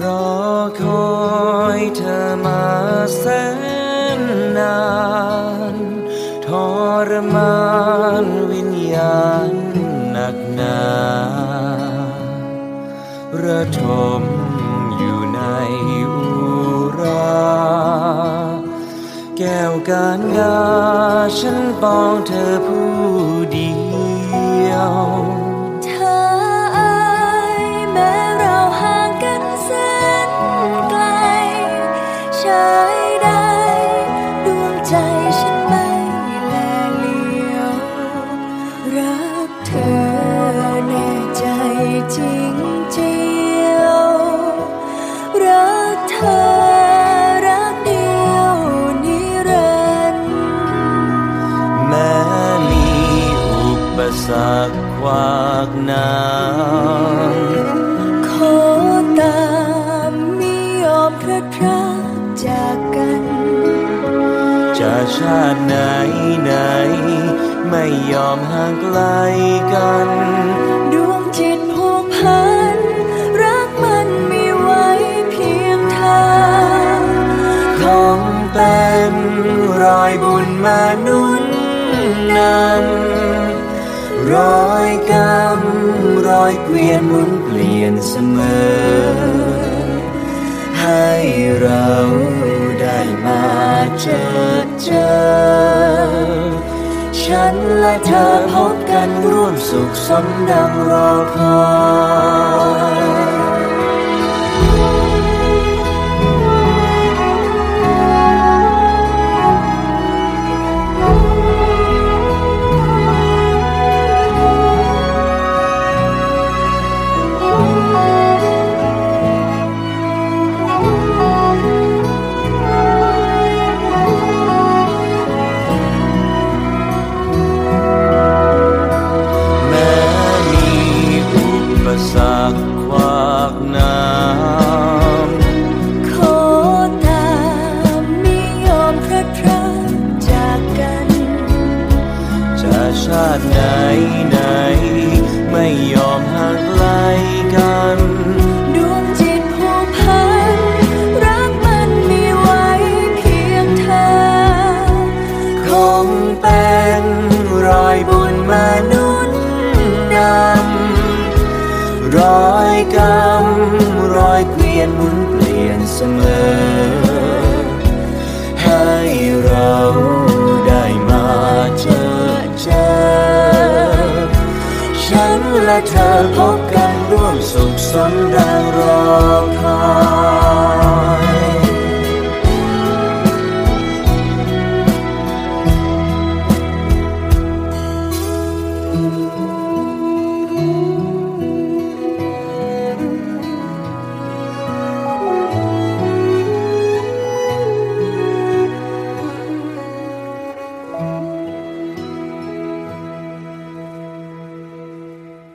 รอคอยเธอมาแสนนานทรมานวิญญาณหนักหนาระทมอยู่ในอุรา แก้วการงาฉันปองเธอผู้เดียว ใจฉันไม่แลเลียว รักเธอแน่ใจจริงเจียว รักเธอรักเดียวนิรันดร์แม้มีอุปสรรคขวากน้ำขอตามไม่ยอมพลัดพรากจากกัน จะชาติไหนไหน ไม่ยอมห่างไกลกัน ดวงจิตผูกพัน รักมันมีไว้เพียงทางคงเป็นรอยบุญมานุนนำรอยกรรมรอยเกวียนหมุนเปลี่ยนเสมอ ให้เราได้มาเจอ เจอ ฉันและเธอพบกันร่วมสุขสมดังรอคอยาติไหนไหน ไม่ยอมห่างไกลกัน ดวงจิตผูกพัน รักมันมีไว้เพียงเธอ คงเป็นรอยบุญมาหนุนนำรอยกรรมรอยเกวียนหมุนเปลี่ยนเสมอ ให้เรา พบกันร่วมสุขสมดังรอคอย